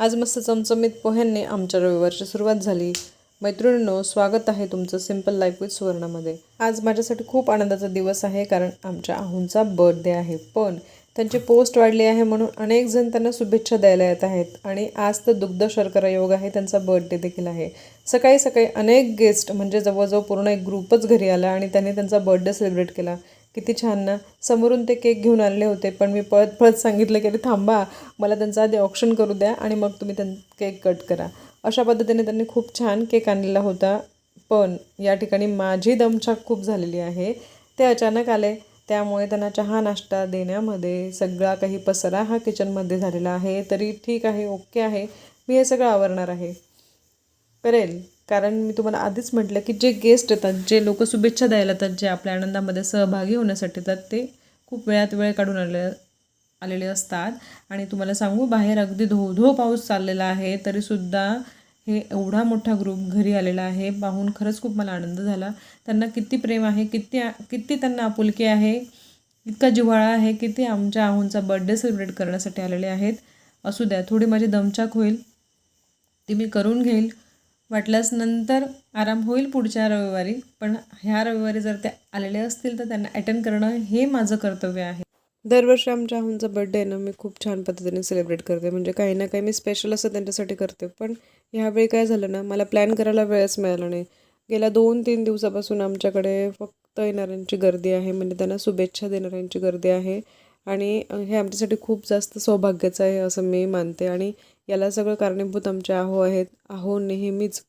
आज मस्त चमचमीत पोह्यांनी आमच्या रविवारची सुरुवात झाली. मैत्रिणींनो स्वागत आहे तुमचं सिंपल लाईफ विथ सुवर्णामध्ये. आज माझ्यासाठी खूप आनंदाचा दिवस आहे कारण आमच्या आहूंचा बर्थडे आहे. पण त्यांची पोस्ट वाढली आहे म्हणून अनेक जण त्यांना शुभेच्छा द्यायला येत आहेत. आणि आज तर दुग्ध शर्करा योग आहे त्यांचा बर्थडे देखील आहे. सकाळी सकाळी अनेक गेस्ट म्हणजे जवळजवळ पूर्ण एक ग्रुपच घरी आला आणि त्यांनी त्यांचा बर्थडे सेलिब्रेट केला. किती छान ना. समोरून ते केक घेऊन आणले होते पण मी पळत पळत सांगितलं की अरे थांबा मला त्यांचं आधी ऑप्शन करू द्या आणि मग तुम्ही त्यां केक कट करा. अशा पद्धतीने त्यांनी खूप छान केक आणलेला होता. पण या ठिकाणी माझी दमछाक खूप झालेली आहे. ते अचानक आले. त्यामुळे त्यांना चहा नाश्ता देण्यामध्ये सगळा काही पसरा हा किचनमध्ये झालेला आहे. तरी ठीक आहे ओके आहे. मी हे सगळं आवरणार आहे. करेल. कारण मी तुम्हाला आधीच म्हटलं की जे गेस्ट येतात जे लोक शुभेच्छा द्यायला येतात जे आपल्या आनंदामध्ये सहभागी होण्यासाठी येतात ते खूप वेळात वेळ काढून आले आलेले असतात. आणि तुम्हाला सांगू बाहेर अगदी धो धो पाऊस चाललेला आहे तरीसुद्धा हे एवढा मोठा ग्रुप घरी आलेला आहे पाहून खरंच खूप मला आनंद झाला. त्यांना किती प्रेम आहे किती किती त्यांना आपुलकी आहे इतका जिव्हाळा आहे की ते आमच्या आहूंचा बड्डे सेलिब्रेट करण्यासाठी आलेले आहेत. असू द्या थोडी माझी दमचाक होईल ती मी करून घेईल. वाटल्यास नंतर आराम होईल पुढच्या रविवारी. पण ह्या रविवारी जर ते आलेले असतील तर त्यांना अटेंड करणं हे माझं कर्तव्य आहे. दरवर्षी आमच्या आहूंचा बड्डे ना मी खूप छान पद्धतीने सेलिब्रेट करते. म्हणजे काही ना काही मी स्पेशल असं त्यांच्यासाठी करते. पण ह्यावेळी काय झालं ना मला प्लॅन करायला वेळच मिळाला नाही. गेल्या दोन तीन दिवसापासून आमच्याकडे फक्त येणाऱ्यांची गर्दी आहे. म्हणजे त्यांना शुभेच्छा देणाऱ्यांची गर्दी आहे. आणि हे आमच्यासाठी खूप जास्त सौभाग्याचं आहे असं मी मानते. आणि याला सगळं कारणीभूत आमच्या आहो आहेत. आहो नेहमीच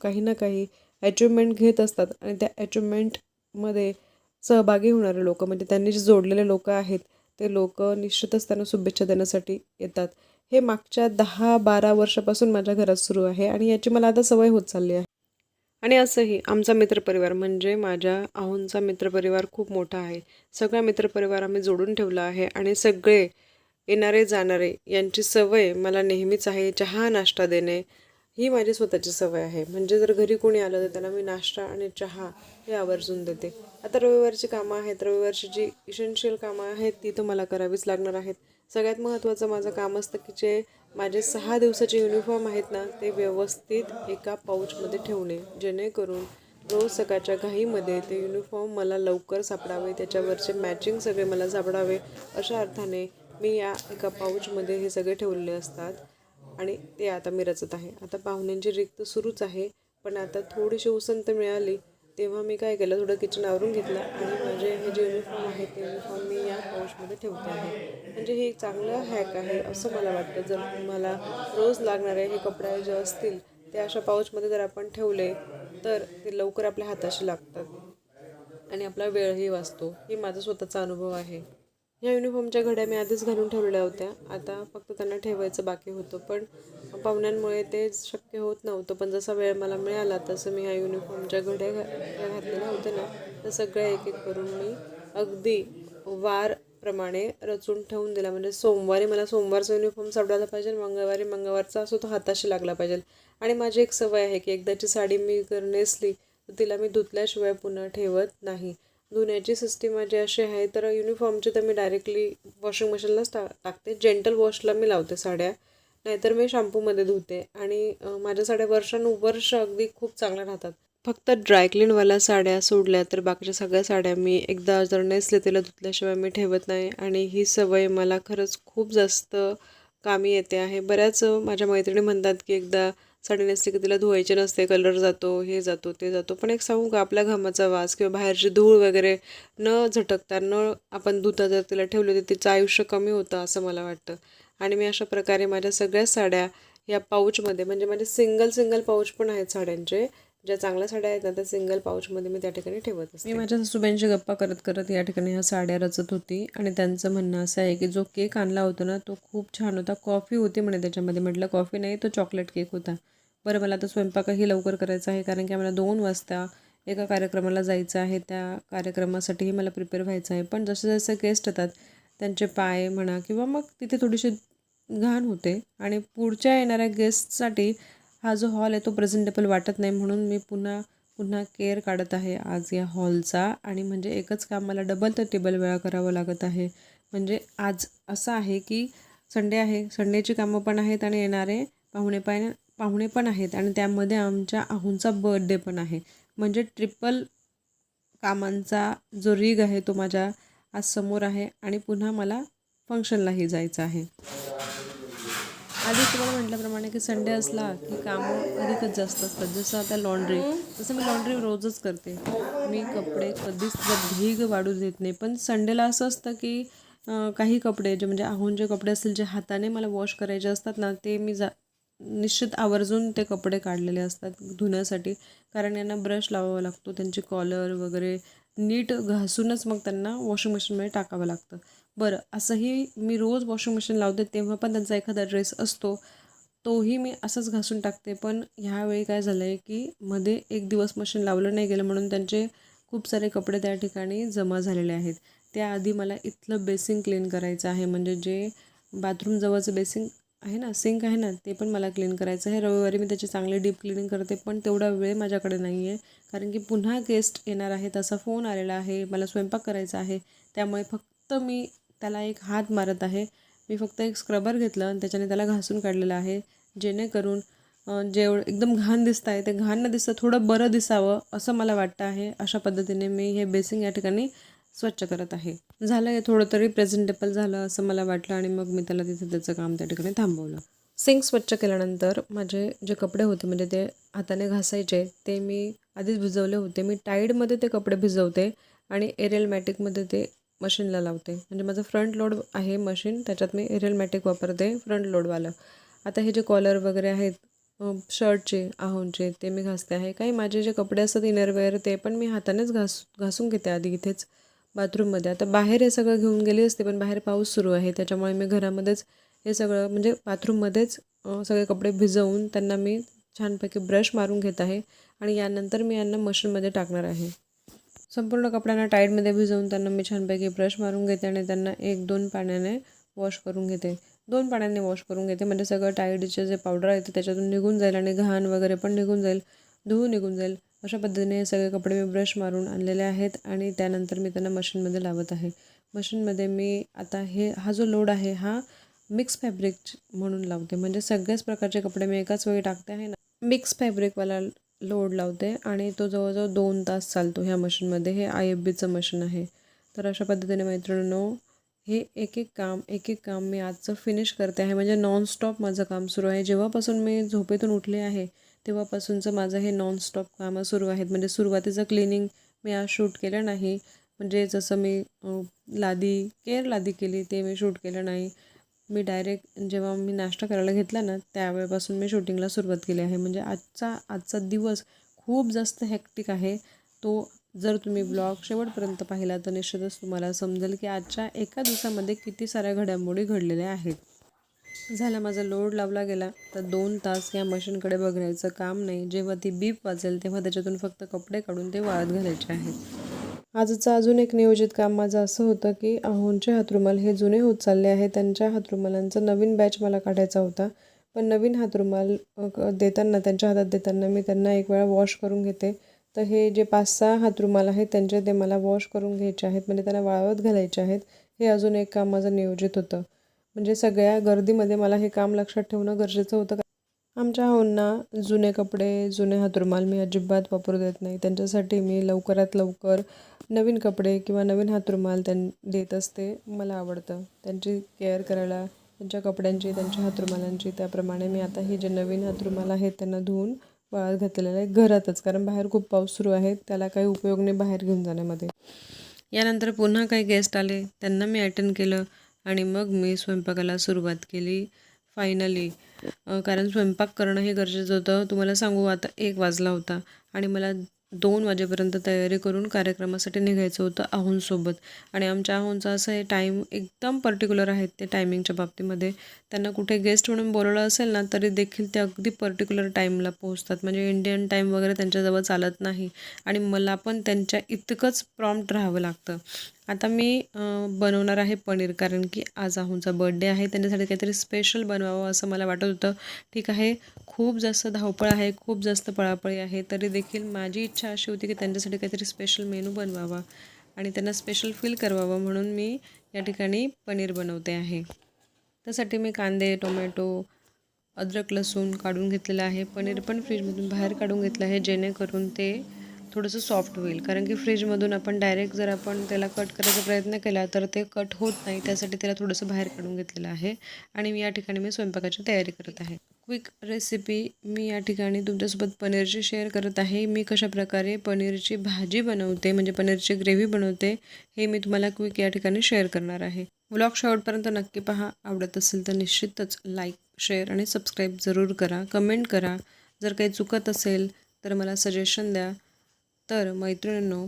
काही ना काही अचिव्हमेंट घेत असतात आणि त्या अचिव्हमेंटमध्ये सहभागी होणारे लोक म्हणजे त्यांनी जे जोडलेले लोक आहेत ते लोक निश्चितच त्यांना शुभेच्छा देण्यासाठी येतात. हे मागच्या दहा बारा वर्षापासून माझ्या घरात सुरू आहे आणि याची मला आता सवय होत चालली आहे. आणि असंही आमचा मित्रपरिवार म्हणजे माझ्या आहोंचा मित्रपरिवार खूप मोठा आहे. सगळा मित्रपरिवार आम्ही जोडून ठेवला आहे आणि सगळे येणारे जाणारे यांची सवय मला नेहमीच आहे चहा नाश्ता देणे ही माझी स्वतःची सवय आहे. म्हणजे जर घरी कोणी आलं तर त्यांना मी नाश्ता आणि चहा हे आवर्जून देते. आता रविवारची कामं आहेत. रविवारची जी इसेन्शियल कामं आहेत ती तर मला करावीच लागणार आहेत. सगळ्यात महत्त्वाचं माझं काम असतं की जे माझे सहा दिवसाचे युनिफॉर्म आहेत ना ते व्यवस्थित एका पाऊचमध्ये ठेवणे. जेणेकरून रोज सकाळच्या घाईमध्ये ते युनिफॉर्म मला लवकर सापडावे त्याच्यावरचे मॅचिंग सगळे मला सापडावे अशा अर्थाने मी या एका पाऊचमध्ये हे सगळे ठेवलेले असतात आणि ते आता मी रचत आहे. आता पाहुण्यांची रिक्त सुरूच आहे पण आता थोडीशी उसंत मिळाली तेव्हा मी काय केलं थोडं किचन आवरून घेतलं आणि माझे हे जे युनिफॉर्म आहे ते युनिफॉर्म मी या पाऊचमध्ये ठेवते आहे. म्हणजे हे एक चांगलं हॅक आहे असं मला वाटतं. जर तुम्हाला रोज लागणारे हे कपडे जे असतील ते अशा पाऊचमध्ये जर आपण ठेवले तर ते लवकर आपल्या हाताशी लागतात आणि आपला वेळही वाचतो. हे माझा स्वतःचा अनुभव आहे. ह्या युनिफॉर्मच्या घड्या मी आधीच घालून ठेवलेल्या होत्या. आता फक्त त्यांना ठेवायचं बाकी होतं. पण पाहुण्यांमुळे ते शक्य होत नव्हतं. पण जसा वेळ मला मिळाला तसं मी ह्या युनिफॉर्मच्या घड्या घा घातलेल्या होत्या ना तर सगळ्या एक एक करून मी अगदी वारप्रमाणे रचून ठेवून दिला. म्हणजे सोमवारी मला सोमवारचा युनिफॉर्म सापडायला पाहिजे मंगळवारी मंगळवारचा असो तो हाताशी लागला पाहिजे. आणि माझी एक सवय आहे की एकदाची साडी मी जर नेसली तर तिला मी धुतल्याशिवाय पुन्हा ठेवत नाही. धुण्याची सिस्टीम माझी अशी आहे तर युनिफॉर्मची तर मी डायरेक्टली वॉशिंग मशीनलाच टा टाकते. जेंटल वॉशला मी लावते साड्या नाहीतर मी शॅम्पूमध्ये धुते. आणि माझ्या साड्या वर्षानुवर्ष अगदी खूप चांगल्या राहतात. फक्त ड्रायक्लीनवाल्या साड्या सोडल्या तर बाकीच्या सगळ्या साड्या मी एकदा जर नेसले तिला धुतल्याशिवाय मी ठेवत नाही. आणि ही सवय मला खरंच खूप जास्त कामी येते आहे. बऱ्याच माझ्या मैत्रिणी म्हणतात की एकदा साडी नेसली की तिला धुवायचे नसते कलर जातो हे जातो ते जातो. पण एक सांगू का आपल्या घामाचा वास किंवा बाहेरची धूळ वगैरे न झटकता न आपण धुता जर तिला ठेवलं तर तिचं आयुष्य कमी होतं असं मला वाटतं. आणि मी अशा प्रकारे माझ्या सगळ्या साड्या या पाऊचमध्ये म्हणजे माझे सिंगल सिंगल पाऊच पण आहेत साड्यांचे. ज्या चांगल्या साड्या आहेत ना त्या सिंगल पाऊचमध्ये मी त्या ठिकाणी ठेवत असते. मी माझ्या सासूबाईंशी गप्पा करत करत या ठिकाणी ह्या साड्या रचत होती आणि त्यांचं म्हणणं असं आहे की जो केक आणला होता ना तो खूप छान होता. कॉफी होती म्हणे त्याच्यामध्ये. म्हटलं कॉफी नाही तो चॉकलेट केक होता. बरं मला आता स्वयंपाकही लवकर करायचा आहे कारण की आम्हाला दोन वाजता एका कार्यक्रमाला जायचं आहे. त्या कार्यक्रमासाठीही मला प्रिपेअर व्हायचं आहे. पण जसे जसे गेस्ट येतात त्यांचे पाय म्हणा किंवा मग तिथे थोडीशी घाण होते. आणि पुढच्या येणाऱ्या गेस्टसाठी हा जो हॉल आहे तो प्रेझेंटेबल वाटत नाही म्हणून मी पुन्हा पुन्हा केअर काढत आहे आज या हॉलचा आणि म्हणजे एकच काम मला डबल तर टेबल वेळा करावं लागत आहे. म्हणजे आज असं आहे की संडे आहे संडेची कामं पण आहेत आणि येणारे पाहुणे पण पाहुणे पण आहेत आणि त्यामध्ये आमच्या आहूंचा बर्थडे पण आहे. म्हणजे ट्रिपल कामांचा जो रीग आहे तो माझ्या आज समोर आहे आणि पुन्हा मला फंक्शनलाही जायचं आहे. आधी तुम्हाला म्हटल्याप्रमाणे की संडे असला की कामं अधिकच जास्त असतात. जसं आता लॉन्ड्री तसं मी लॉन्ड्री रोजच करते. मी कपडे कधीच ढीग भीग वाढू देत नाही. पण संडेला असं असतं की काही कपडे जे म्हणजे आहून जे कपडे असतील जे हाताने मला वॉश करायचे असतात ना ते मी जा निश्चित आवर्जून ते कपडे काढलेले असतात धुण्यासाठी. कारण यांना ब्रश लावावा लागतो त्यांचे कॉलर वगैरे नीट घासूनच मग त्यांना वॉशिंग मशीनमध्ये टाकावं लागतं. बरं असंही मी रोज वॉशिंग मशीन लावते तेव्हा पण त्यांचा एखादा ड्रेस असतो तोही मी असंच घासून टाकते. पण ह्यावेळी काय झालं आहे की मध्ये एक दिवस मशीन लावलं नाही गेलं म्हणून त्यांचे खूप सारे कपडे त्या ठिकाणी जमा झालेले आहेत. त्याआधी मला इथलं बेसिंग क्लीन करायचं आहे म्हणजे जे बाथरूमजवळचं बेसिंग आहे ना सिंक आहे ना ते पण मला क्लीन करायचं आहे. रविवारी मी त्याची चांगली डीप क्लिनिंग करते पण तेवढा वेळ माझ्याकडे नाही आहे कारण की पुन्हा गेस्ट येणार आहे तसा फोन आलेला आहे मला स्वयंपाक करायचा आहे त्यामुळे फक्त मी त्याला एक हात मारत आहे. मी फक्त एक स्क्रबर घेतलं आणि त्याच्याने त्याला घासून काढलेलं आहे. जेणेकरून जेवढं एकदम घाण दिसत आहे ते घाण न दिसतं थोडं बरं दिसावं असं मला वाटतं आहे. अशा पद्धतीने मी हे बेसिंग या ठिकाणी स्वच्छ करत आहे. झालं हे थोडं तरी प्रेझेंटेबल झालं असं मला वाटलं आणि मग मी त्याला तिथे त्याचं काम त्या ठिकाणी थांबवलं. सिंक स्वच्छ केल्यानंतर माझे जे कपडे होते म्हणजे ते हाताने घासायचे ते मी आधीच भिजवले होते. मी टाईडमध्ये ते कपडे भिजवते आणि एरियल मॅटिकमध्ये ते मशीनला लावते. म्हणजे माझं फ्रंट लोड आहे मशीन त्याच्यात मी एरियल मॅटिक वापरते फ्रंट लोडवालं आता हे जे कॉलर वगैरे आहेत शर्टचे आहोंचे ते मी घासते आहे. काही माझे जे कपडे असतात इनरवेअर ते पण मी हातानेच घास घासून घेते आधी इथेच बाथरूममध्ये आता बाहेर हे सगळं घेऊन गेले असते पण बाहेर पाऊस सुरू आहे. त्याच्यामुळे मी घरामध्येच हे सगळं म्हणजे बाथरूममध्येच सगळे कपडे भिजवून त्यांना मी छानपैकी ब्रश मारून घेत आहे. आणि यानंतर मी यांना मशीनमध्ये टाकणार आहे. संपूर्ण कपड्यांना टाईडमध्ये भिजवून त्यांना मी छानपैकी ब्रश मारून घेते आणि त्यांना एक दोन पाण्याने वॉश करून घेते. दोन पाण्याने वॉश करून घेते. म्हणजे सगळं टाईडचे जे पावडर आहे ते त्याच्यातून निघून जाईल आणि घाण वगैरे पण निघून जाईल. धुवून निघून जाईल. अशा पद्धतीने हे सगळे कपडे मी ब्रश मारून आणलेले आहेत आणि त्यानंतर मी त्यांना मशीनमध्ये लावत आहे. मशीनमध्ये मी आता हे हा जो लोड आहे हा मिक्स फॅब्रिक म्हणून लावते. म्हणजे सगळ्याच प्रकारचे कपडे मी एकाच वेळी टाकते आहे ना. मिक्स फॅब्रिकवाला लोड लावते आणि तो जवळजवळ दोन तास चालतो ह्या मशीनमध्ये. हे आय एफ बीचं मशीन आहे. तर अशा पद्धतीने मैत्रिणींनो हे एक एक काम एक एक काम मी आजचं फिनिश करते आहे. म्हणजे नॉनस्टॉप माझं काम सुरू आहे. जेव्हापासून मी झोपेतून उठले आहे तेव्हापासूनचं माझं हे नॉनस्टॉप कामं सुरू आहेत. म्हणजे सुरुवातीचं क्लिनिंग मी आज शूट केलं नाही. म्हणजे जसं मी लादी केअर लादी केली ते मी शूट केलं नाही. मी डायरेक्ट जेव्हा मी नाश्ता करायला घेतला ना त्यावेळेपासून मी शूटिंगला सुरुवात केली आहे. म्हणजे आजचा आजचा दिवस खूप जास्त हॅक्टिक आहे. तो जर तुम्ही ब्लॉग शेवटपर्यंत पाहिला तर निश्चितच तुम्हाला समजेल की आजच्या एका दिवसामध्ये किती साऱ्या घडामोडी घडलेल्या आहेत. झाला माझा लोड लावला गेला तर दोन तास या मशीनकडे बघण्याचं काम नाही. जेव्हा ती बीप वाजेल तेव्हा त्याच्यातून फक्त कपडे काढून ते वाळत घालायचे आहेत. आजचं अजून एक नियोजित काम माझं असं होतं की अहोंचे हातरुमाल हे जुने होत चालले आहे. त्यांच्या हातरुमालांचा नवीन बॅच मला काढायचा होता. पण नवीन हातरुमाल देताना त्यांच्या हातात देताना मी त्यांना एक वेळा वॉश करून घेते. तर हे जे पाच सहा हातरुमाल आहेत त्यांचे ते मला वॉश करून घ्यायचे आहेत. म्हणजे त्यांना वाळवत घालायचे आहेत. हे अजून एक काम माझं नियोजित होतं. म्हणजे सगळ्या गर्दीमध्ये मला हे काम लक्षात ठेवणं गरजेचं होतं आमच्या हाऊंना जुने कपडे जुने हातरुमाल मी अजिबात वापरू देत नाही. त्यांच्यासाठी मी लवकरात लवकर नवीन कपडे किंवा नवीन हातरुमाल त्यां देत असते मला आवडतं. त्यांची केअर करायला त्यांच्या कपड्यांची त्यांच्या हातरुमालांची त्याप्रमाणे मी आता हे जे नवीन हातरुमाल आहेत त्यांना धुवून वाळत घातलेलं आहे घरातच. कारण बाहेर खूप पाऊस सुरू आहे त्याला काही उपयोग नाही बाहेर घेऊन जाण्यामध्ये. यानंतर पुन्हा काही गेस्ट आले त्यांना मी अटेंड केलं आणि मग मी स्वयंपाकाला सुरुवात केली. फायनली कारण स्वयंपाक करणं हे गरजेचं होतं. तुम्हाला सांगू आता एक वाजला होता आणि मला दोन वाजेपर्यंत तयारी करून कार्यक्रमासाठी निघायचं होतं आहोंसोबत. आणि आमच्या आहोंचं असं हे टाईम एकदम पर्टिक्युलर आहेत ते टायमिंगच्या बाबतीमध्ये. त्यांना कुठे गेस्ट म्हणून बोलवलं असेल ना तरी देखील ते अगदी पर्टिक्युलर टाईमला पोहोचतात. म्हणजे इंडियन टाईम वगैरे त्यांच्याजवळ चालत नाही. आणि मला पण त्यांच्या इतकंच प्रॉम्प्ट राहावं लागतं. आता मी बनवणार आहे पनीर कारण की आज आहूंचा बर्थडे आहे. त्यांच्यासाठी काहीतरी स्पेशल बनवावं असं मला वाटत होतं. ठीक आहे? खूप जास्त धावपळ आहे खूप जास्त पळापळी आहे तरी देखील माझी इच्छा अशी होती की त्यांच्यासाठी काहीतरी स्पेशल मेनू बनवावा आणि त्यांना स्पेशल फील करवावं म्हणून मी या ठिकाणी पनीर बनवते आहे. त्यासाठी मी कांदे टोमॅटो अद्रक लसूण काढून घेतलेलं आहे. पनीर पण फ्रीजमधून बाहेर काढून घेतलं आहे जेणेकरून ते थोडंसं सॉफ्ट होईल. कारण की फ्रीजमधून आपण डायरेक्ट जर आपण त्याला कट करायचा प्रयत्न केला तर ते कट होत नाही. त्यासाठी त्याला थोडंसं बाहेर काढून घेतलेलं आहे. आणि मी या ठिकाणी मी स्वयंपाकाची तयारी करत आहे. क्विक रेसिपी मी या ठिकाणी तुमच्यासोबत पनीरची शेअर करत आहे. मी कशाप्रकारे पनीरची भाजी बनवते म्हणजे पनीरची ग्रेव्ही बनवते हे मी तुम्हाला क्विक या ठिकाणी शेअर करणार आहे. व्लॉग शेवटपर्यंत नक्की पहा. आवडत असेल तर निश्चितच लाईक शेअर आणि सबस्क्राईब जरूर करा. कमेंट करा. जर काही चुकत असेल तर मला सजेशन द्या. तर मैत्रिणींनो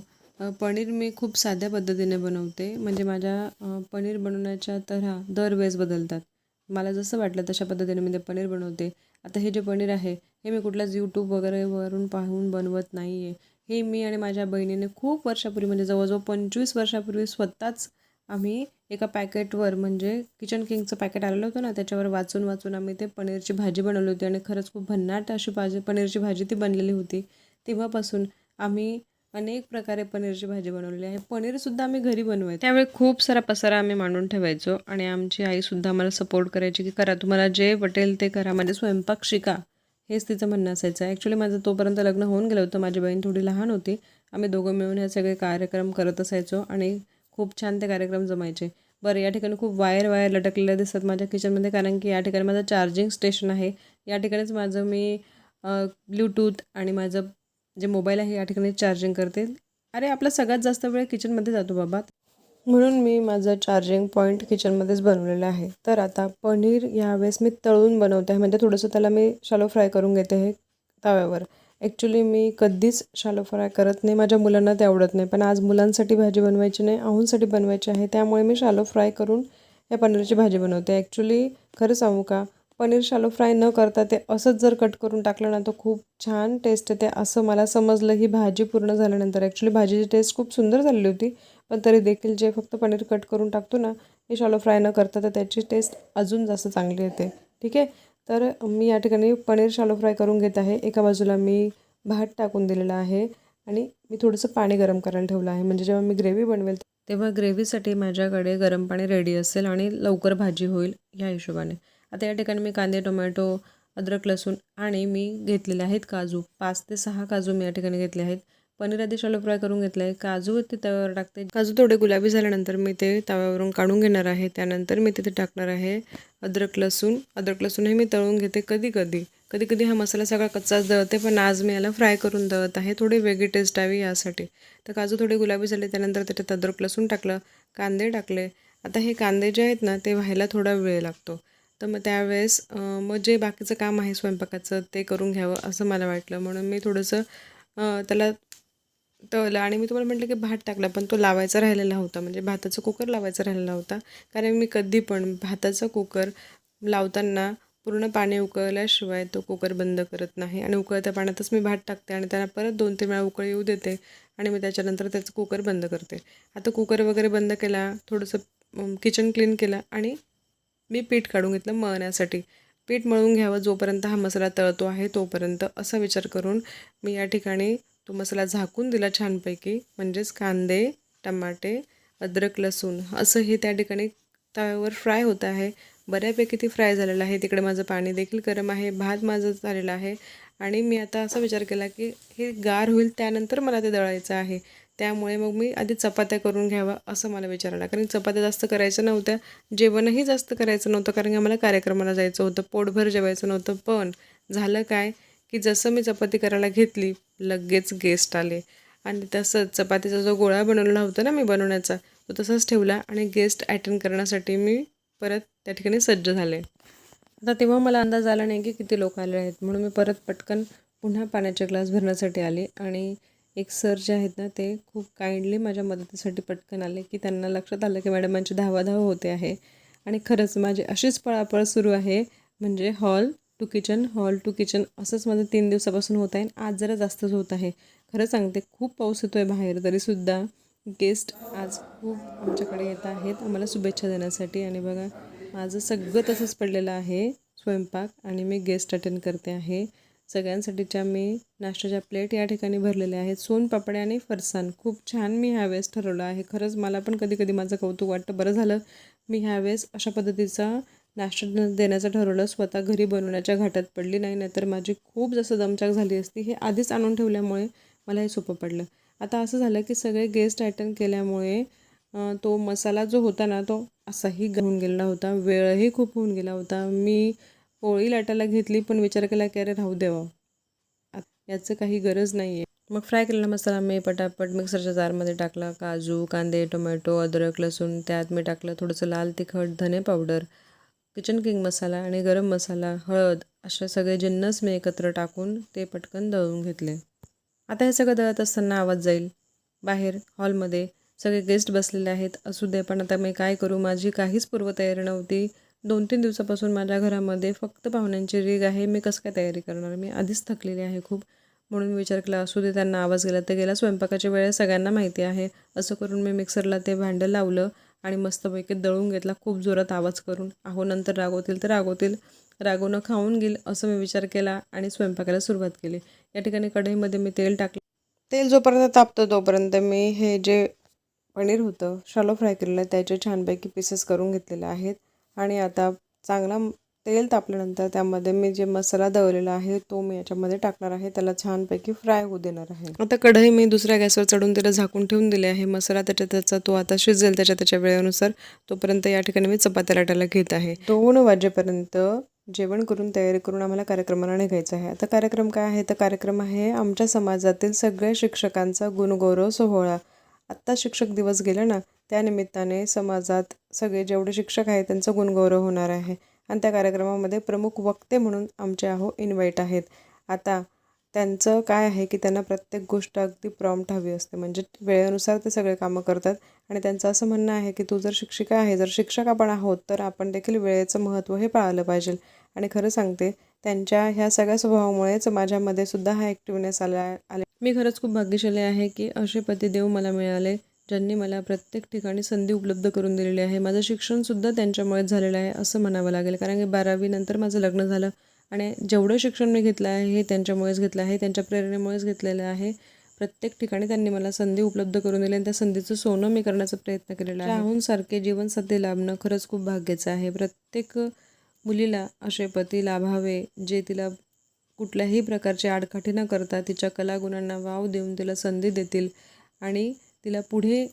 पनीर मी खूप साध्या पद्धतीने बनवते. म्हणजे माझ्या पनीर बनवण्याच्या तऱ्हा दरवेळेस बदलतात. मला जसं वाटलं तशा पद्धतीने मी ते पनीर बनवते. आता हे जे पनीर आहे हे मी कुठल्याच यूट्यूब वगैरेवरून पाहून बनवत नाही आहे हे मी आणि माझ्या बहिणीने खूप वर्षापूर्वी म्हणजे जवळजवळ पंचवीस वर्षापूर्वी स्वतःच आम्ही एका पॅकेटवर म्हणजे किचन किंगचं पॅकेट आलेलं होतं ना त्याच्यावर वाचून वाचून आम्ही ते पनीरची भाजी बनवली होती. आणि खरंच खूप भन्नाट अशी भाजी पनीरची भाजी ती बनलेली होती. तेव्हापासून आम्ही अनेक प्रकारे पनीरची भाजी बनवलेली आहे. पनीरसुद्धा आम्ही घरी बनवायचो. त्यावेळी खूप सारा पसारा आम्ही मांडून ठेवायचो आणि आमची आईसुद्धा आम्हाला सपोर्ट करायची की करा तुम्हाला जे पटेल ते करा. माझे स्वयंपाक शिका हेच तिचं म्हणणं असायचं. ॲक्च्युली माझं तोपर्यंत लग्न होऊन गेलं होतं. माझी बहीण थोडी लहान होती. आम्ही दोघं मिळून हे सगळे कार्यक्रम करत असायचो आणि खूप छान ते कार्यक्रम जमायचे. बरं या ठिकाणी खूप वायर वायर लटकलेल्या दिसतात माझ्या किचनमध्ये कारण की या ठिकाणी माझं चार्जिंग स्टेशन आहे. या ठिकाणीच माझं मी ब्ल्यूटूथ आणि माझं जे मोबाईल आहे या ठिकाणी चार्जिंग करते. अरे आपला सगळ्यात जास्त वेळ किचनमध्ये जातो बाबा. म्हणून मी माझं चार्जिंग पॉईंट किचनमध्येच बनवलेलं आहे. तर आता पनीर यावेळेस मी तळून बनवते. आहे म्हणजे थोडंसं त्याला मी शालो फ्राय करून घेते हे तव्यावर. ॲक्च्युली मी कधीच शालो फ्राय करत नाही. माझ्या मुलांना ते आवडत नाही. पण आज मुलांसाठी भाजी बनवायची नाही आहूंसाठी बनवायची आहे. त्यामुळे मी शालो फ्राय करून या पनीरची भाजी बनवते. ॲक्च्युली खरं सांगू का? पनीर शालो फ्राय न करता ते असंच जर कट करून टाकलं ना तर खूप छान टेस्ट येते. असं मला समजलं ही भाजी पूर्ण झाल्यानंतर. ॲक्च्युली भाजीची टेस्ट खूप सुंदर झालेली होती पण तरी देखील जे फक्त पनीर कट करून टाकतो ना हे शालो फ्राय न करता तर त्याची टेस्ट अजून जास्त चांगली येते. ठीक आहे? तर मी या ठिकाणी पनीर शालो फ्राय करून घेत आहे. एका बाजूला मी भात टाकून दिलेला आहे आणि मी थोडंसं पाणी गरम करायला ठेवलं आहे. म्हणजे जेव्हा मी ग्रेव्ही बनवेल तेव्हा ग्रेव्हीसाठी माझ्याकडे गरम पाणी रेडी असेल आणि लवकर भाजी होईल ह्या हिशोबाने. आता या ठिकाणी मी कांदे टोमॅटो अद्रक लसूण आणि मी घेतलेले आहेत काजू. पाच ते सहा काजू मी या ठिकाणी घेतले आहेत. पनीर आधी शालो फ्राय करून घेतलं आहे काजू ते तव्यावर टाकते. काजू थोडे गुलाबी झाल्यानंतर मी ते तव्यावरून काढून घेणार आहे. त्यानंतर मी तिथे टाकणार आहे अद्रक लसूण. अद्रक लसूण हे मी तळून घेते कधी कधी. कधी कधी हा मसाला सगळा कच्चाच दळते पण आज मी याला फ्राय करून दळत आहे. थोडी वेगळी टेस्ट यावी यासाठी. तर काजू थोडे गुलाबी झाले त्यानंतर त्याच्यात अद्रक लसूण टाकलं. कांदे टाकले. आता हे कांदे जे आहेत ना ते व्हायला थोडा वेळ लागतो. तर मग त्यावेळेस मग जे बाकीचं काम आहे स्वयंपाकाचं ते करून घ्यावं असं मला वाटलं. म्हणून मी थोडंसं त्याला तळलं आणि मी तुम्हाला म्हटलं की भात टाकला पण तो लावायचा राहिलेला होता. म्हणजे भाताचा कुकर लावायचा राहिलेला होता. कारण मी कधी पण भाताचा कुकर लावताना पूर्ण पाणी उकळल्याशिवाय तो कुकर बंद करत नाही. आणि उकळत्या पाण्यातच मी भात टाकते आणि त्याला परत दोन तीन वेळा उकळ येऊ देते आणि मी त्याच्यानंतर त्याचं कुकर बंद करते. आता कुकर वगैरे बंद केला थोडंसं किचन क्लीन केलं आणि मी पीठ काढून घेतलं मळण्यासाठी. पीठ मळून घ्यावं जोपर्यंत हा मसाला तळतो आहे तोपर्यंत असा विचार करून मी या ठिकाणी तो मसाला झाकून दिला छानपैकी म्हणजेच कांदे टमाटे अद्रक लसूण असं हे त्या ठिकाणी तव्यावर फ्राय होत आहे. बऱ्यापैकी ती फ्राय झालेलं आहे. तिकडे माझं पाणी देखील गरम आहे. भात माझं झालेला आहे. आणि मी आता असा विचार केला की हे गार होईल त्यानंतर मला ते दळायचं आहे. त्यामुळे मग मी आधी चपात्या करून घ्यावा असं मला विचार आला कारण चपात्या जास्त करायच्या नव्हत्या. जेवणही जास्त करायचं नव्हतं. कारण की आम्हाला कार्यक्रमाला जायचं होतं. पोटभर जेवायचं नव्हतं. पण झालं काय की जसं मी चपाती करायला घेतली लगेच गेस्ट आले. आणि तसंच चपातीचा जो गोळा बनवलेला होता ना मी बनवण्याचा तो तसाच ठेवला आणि गेस्ट अटेंड करण्यासाठी मी परत त्या ठिकाणी सज्ज झाले. आता तेव्हा मला अंदाज आला नाही की किती लोक आले आहेत. म्हणून मी परत पटकन पुन्हा पाण्याचे ग्लास भरण्यासाठी आले आणि एक सर जे आहेत ना ते खूप काइंडली माझ्या मदतीसाठी पटकन आले की त्यांना लक्षात आलं की मॅडमांची धावाधाव होते आहे. आणि खरंच माझी अशीच पळापळ सुरू आहे म्हणजे hall to kitchen hall to kitchen असंच माझं तीन दिवसापासून होत आहे आज जरा जास्तच होत आहे. खरं सांगते खूप पाऊस येतो आहे बाहेर तरीसुद्धा गेस्ट आज खूप आमच्याकडे येत आहेत आम्हाला शुभेच्छा देण्यासाठी. आणि बघा माझं सगळं तसंच पडलेलं आहे स्वयंपाक. आणि मी गेस्ट अटेंड करते आहे. सगळ्यांसाठीच्या मी नाश्त्याच्या प्लेट या ठिकाणी भरलेल्या आहेत. सोनपापड्या आणि फरसाण खूप छान मी ह्यावेळेस ठरवलं आहे. खरंच मला पण कधी कधी माझं कौतुक वाटतं. बरं झालं मी ह्यावेळेस अशा पद्धतीचा नाश्ता देण्याचं ठरवलं. स्वतः घरी बनवण्याच्या घाटात पडली नाही नाहीतर माझी खूप जसं दमचाक झाली असती. हे आधीच आणून ठेवल्यामुळे मला हे सोपं पडलं. आता असं झालं की सगळे गेस्ट अटेंड केल्यामुळे तो मसाला जो होता ना तो असाही होऊन गेलेला होता. वेळही खूप होऊन गेला होता. मी पोळी लाटायला घेतली पण विचार केला की अरे राहू देवा याचं काही गरज नाही आहे मग फ्राय केलेला मसाला मी पटापट मिक्सरच्या जारमध्ये टाकला. काजू कांदे टोमॅटो अद्रक लसूण त्यात मी टाकलं थोडंसं लाल तिखट धने पावडर किचन किंग मसाला आणि गरम मसाला हळद असे सगळे जिन्नस मी एकत्र टाकून ते पटकन दळून घेतले. आता हे सगळं दळत असताना आवाज जाईल. बाहेर हॉलमध्ये सगळे गेस्ट बसलेले आहेत. असू दे पण आता मी काय करू? माझी काहीच पूर्वतयारी नव्हती. दोन तीन दिवसापासून माझ्या घरामध्ये फक्त पाहुण्यांची रीग आहे. मी कसं काय तयारी करणार? मी आधीच थकलेली आहे खूप. म्हणून विचार केला असू दे त्यांना आवाज गेला तर गेला. स्वयंपाकाच्या वेळेस सगळ्यांना माहिती आहे. असं करून मी मिक्सरला ते भांडं लावलं आणि मस्तपैकी दळून घेतला खूप जोरात आवाज करून. अहो नंतर रागवतील तर रागवतील. रागवणं खाऊन घेईल असं मी विचार केला आणि स्वयंपाकाला सुरुवात केली. या ठिकाणी कढईमध्ये मी तेल टाकलं. तेल जोपर्यंत तापतं तोपर्यंत मी हे जे पनीर होतं शालो फ्राय केलेलं आहे त्याचे छानपैकी पीसेस करून घेतलेले आहेत. आणि आता चांगला तेल तापल्यानंतर त्यामध्ये मी जे मसाला दळलेला आहे तो मी याच्यामध्ये टाकणार आहे. त्याला छानपैकी फ्राय होऊ देणार आहे. आता कढई मी दुसऱ्या गॅसवर चढून त्याला झाकून ठेवून दिले आहे. मसाला त्याच्या त्याचा तो आता शिजेल त्याच्या त्याच्या वेळेनुसार. तोपर्यंत या ठिकाणी मी चपात्या लाटायला घेत आहे. दोन वाजेपर्यंत जेवण करून तयारी करून आम्हाला कार्यक्रमाला निघायचं आहे. आता कार्यक्रम काय आहे? तर कार्यक्रम आहे आमच्या समाजातील सगळ्या शिक्षकांचा गुणगौरव सोहळा. आत्ता शिक्षक दिवस गेला ना त्यानिमित्ताने समाजात सगळे जेवढे शिक्षक आहेत त्यांचा गुणगौरव होणार आहे. आणि त्या कार्यक्रमामध्ये प्रमुख वक्ते म्हणून आमचे अहो इन्व्हाइट आहेत. आता त्यांचं काय आहे की त्यांना प्रत्येक गोष्ट अगदी प्रॉम्प्ट हवी असते. म्हणजे वेळेनुसार ते सगळे कामं करतात. आणि त्यांचं असं म्हणणं आहे की तू जर शिक्षिका आहे जर शिक्षक आपण आहोत तर आपण देखील वेळेचं महत्त्व हे पाळलं पाहिजे. आणि खरं सांगते त्यांच्या ह्या सगळ्या स्वभावामुळेच माझ्यामध्ये सुद्धा हा ॲक्टिवनेस आला आले. मी खरंच खूप भाग्यशाली आहे की असे पतिदेव मला मिळाले ज्यांनी मला प्रत्येक ठिकाणी संधी उपलब्ध करून दिलेली आहे. माझं शिक्षणसुद्धा त्यांच्यामुळेच झालेलं आहे असं म्हणावं लागेल. कारण की बारावीनंतर माझं लग्न झालं आणि जेवढं शिक्षण मी घेतलं आहे हे त्यांच्यामुळेच घेतलं आहे त्यांच्या प्रेरणेमुळेच घेतलेलं आहे. प्रत्येक ठिकाणी त्यांनी मला संधी उपलब्ध करून दिली आणि त्या संधीचं सोनं मी करण्याचा प्रयत्न केलेला आहे. राहून सारखे जीवनसाथी लाभणं खरंच खूप भाग्याचं आहे. प्रत्येक मुलीला असे पती लाभावे जे तिला कुठल्याही प्रकारची आडकाठी न करता तिच्या कलागुणांना वाव देऊन तिला संधी देतील आणि तिला पुढे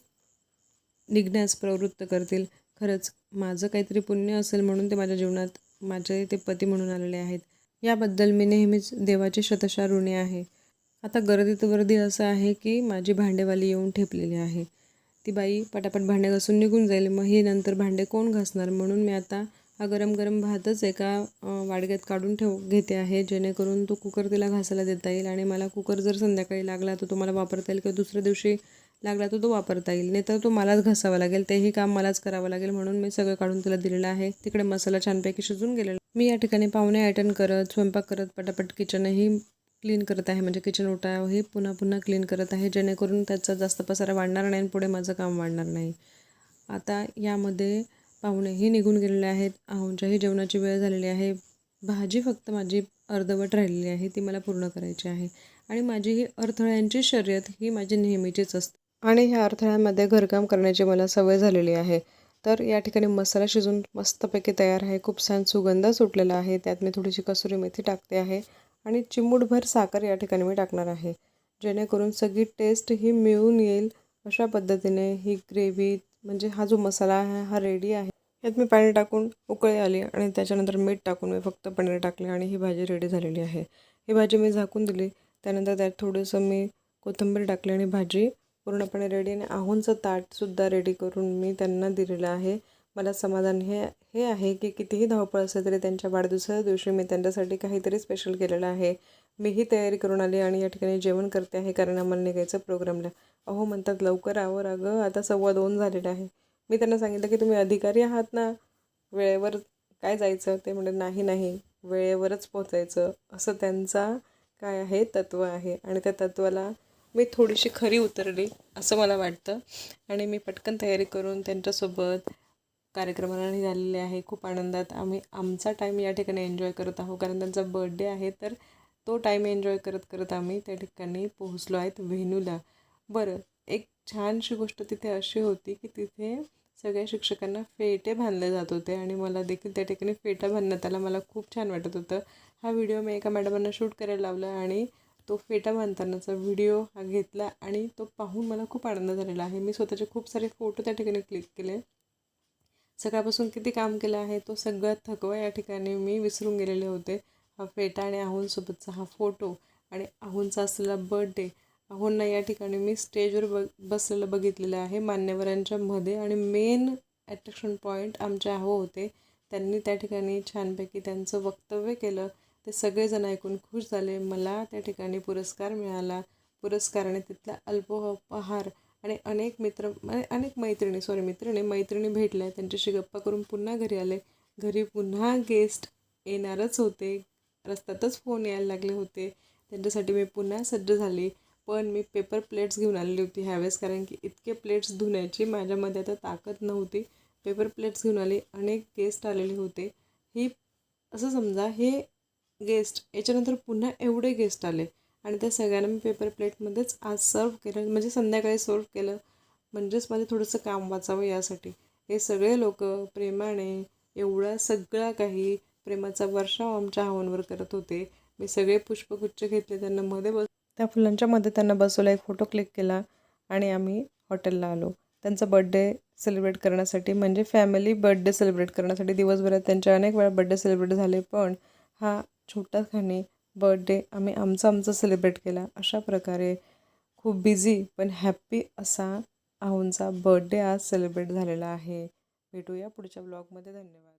निघण्यास प्रवृत्त करतील. खरंच माझं काहीतरी पुण्य असेल म्हणून ते माझ्या जीवनात माझे ते पती म्हणून आलेले आहेत. याबद्दल मी नेहमीच देवाची शतशा ऋणी आहे. आता गर्दीत वर्दी असं आहे की माझी भांडेवाली येऊन ठेपलेली आहे. ती बाई पटापट भांडे घासून निघून जाईल. मग ही नंतर भांडे कोण घासणार? म्हणून मी आता हा गरम गरम भातच एका वाडग्यात काढून ठेव घेते आहे. जेणेकरून तो कुकर तिला घासायला देता येईल आणि मला कुकर जर संध्याकाळी लागला तर तो मला वापरता येईल किंवा दुसऱ्या दिवशी लागला तर तो वापरता येईल. नाही तर तो मलाच घासावा लागेल. तेही काम मलाच करावं लागेल म्हणून मी सगळं काढून तिला दिलेलं आहे. तिकडे मसाला छानपैकी शिजून गेलेला मी या ठिकाणी पाहुणे अटेंड करत स्वयंपाक करत पटापट किचनही क्लीन करत आहे. म्हणजे किचन ओटाही पुन्हा पुन्हा क्लीन करत आहे. जेणेकरून त्याचा जास्त पसारा वाढणार नाही आणि पुढे माझं काम वाढणार नाही. आता यामध्ये पाहुणेही निघून गेलेले आहेत. आहोंच्याही जेवणाची वेळ झालेली आहे. भाजी फक्त माझी अर्धवट राहिलेली आहे. ती मला पूर्ण करायची आहे. आणि माझी ही अडथळ्यांची शर्यत ही माझी नेहमीचीच असते. आणि ह्या अडथळ्यांमध्ये घरकाम करण्याची मला सवय झालेली आहे. तर या ठिकाणी मसाला शिजून मस्तपैकी तयार आहे. खूप छान सुगंध सुटलेला आहे. त्यात मी थोडीशी कसुरी मेथी टाकते आहे. आणि चिमूटभर साखर या ठिकाणी मी टाकणार आहे. जेणेकरून सगळी टेस्ट ही मिळून येईल अशा पद्धतीने ही ग्रेव्ही म्हणजे हा जो मसाला आहे हा रेडी आहे. यात मी पाणी टाकून उकळी आली आणि त्याच्यानंतर मीठ टाकून मी फक्त पनीर टाकले आणि ही भाजी रेडी झालेली आहे. ही भाजी मी झाकून दिली. त्यानंतर त्यात थोडंसं मी कोथिंबीर टाकली आणि भाजी पूर्णपणे रेडी आणि आहोंचं ताटसुद्धा रेडी करून मी त्यांना दिलेलं आहे. मला समाधान हे हे आहे की कितीही धावपळ असेल तरी त्यांच्या वाढदिवसाच्या दिवशी मी त्यांच्यासाठी काहीतरी स्पेशल केलेलं आहे. मीही तयारी करून आली आणि या ठिकाणी जेवण करते आहे कारण आम्हाला निघायचं प्रोग्रामला अहो म्हणतात लवकर आवर अगं आता सव्वा दोन झालेलं आहे. मी त्यांना सांगितलं की तुम्ही अधिकारी आहात ना? वेळेवर काय जायचं? ते म्हणजे नाही नाही. वेळेवरच पोचायचं असं त्यांचा काय आहे? तत्त्व आहे. आणि त्या तत्त्वाला मी थोडीशी खरी उतरली असं मला वाटतं. आणि मी पटकन तयारी करून त्यांच्यासोबत कार्यक्रमाला निघालेले आहे. खूप आनंदात आम्ही आमचा टाईम या ठिकाणी एन्जॉय करत आहोत. कारण त्यांचा बर्थडे आहे तर तो टाईम एन्जॉय करत करत आम्ही त्या ठिकाणी पोहोचलो आहेत व्हेन्यूला बरं एक छानशी गोष्ट तिथे अशी होती की तिथे सगळ्या शिक्षकांना फेटे बांधले जात होते आणि मला देखील त्या ठिकाणी फेटा बांधण्यात आला. मला खूप छान वाटत होतं. हा व्हिडिओ मी एका मॅडमांना शूट करायला लावला आणि तो फेटा बांधतानाचा व्हिडिओ हा घेतला आणि तो पाहून मला खूप आनंद झालेला आहे. मी स्वतःचे खूप सारे फोटो त्या ठिकाणी क्लिक केले. सकाळपासून किती काम केलं आहे तो सगळा थकवा या ठिकाणी मी विसरून गेलेले होते. फेटा आणि आहुंसोबतचा हा फोटो आणि आहुंचा असलेला बर्थडे आहुंना या ठिकाणी मी स्टेजवर ब बसलेलं बघितलेलं आहे. मान्यवरांच्या मध्ये आणि मेन ॲट्रॅक्शन पॉईंट आमचे आहो होते. त्यांनी त्या ठिकाणी छानपैकी त्यांचं वक्तव्य केलं. ते सगळेजण ऐकून खुश झाले. मला त्या ठिकाणी पुरस्कार मिळाला. पुरस्काराने तिथला अल्पोपहार आणि अनेक मित्र म्हणजे अनेक मैत्रिणी सॉरी मित्रिणी मैत्रिणी भेटल्या. त्यांच्याशी गप्पा करून पुन्हा घरी आले. घरी पुन्हा गेस्ट येणारच होते. रस्त्यातच फोन यायला लागले होते. त्यांच्यासाठी मी पुन्हा सज्ज झाली. पण मी पेपर प्लेट्स घेऊन आलेली होती ह्यावेळेस कारण की इतके प्लेट्स धुण्याची माझ्यामध्ये आता ताकद नव्हती. पेपर प्लेट्स घेऊन आली. अनेक गेस्ट आलेले होते. ही असं समजा हे गेस्ट याच्यानंतर पुन्हा एवढे गेस्ट आले. आणि त्या सगळ्यांना मी पेपर प्लेटमध्येच आज सर्व केलं. म्हणजे संध्याकाळी सर्व केलं. म्हणजेच माझं थोडंसं काम वाचावं यासाठी. हे सगळे लोक प्रेमाने एवढा सगळा काही प्रेमाचा वर्षाव आमच्या हवांवर करत होते. मी सगळे पुष्पगुच्छ घेतले त्यांना मध्ये बस त्या फुलांच्या मध्ये त्यांना बसवला एक फोटो क्लिक केला आणि आम्ही हॉटेलला आलो. त्यांचा बड्डे सेलिब्रेट करण्यासाठी म्हणजे फॅमिली बड्डे सेलिब्रेट करण्यासाठी दिवसभरात त्यांचे अनेक वेळा बड्डे सेलिब्रेट झाले पण हा छोटा खाणे बर्थडे आम्ही आमचा आमचा सेलिब्रेट केला. अशा प्रकारे खूप बिझी पण हॅप्पी असा आहूंचा बर्थडे आज सेलिब्रेट झालेला आहे. भेटूया पुढच्या ब्लॉगमध्ये धन्यवाद.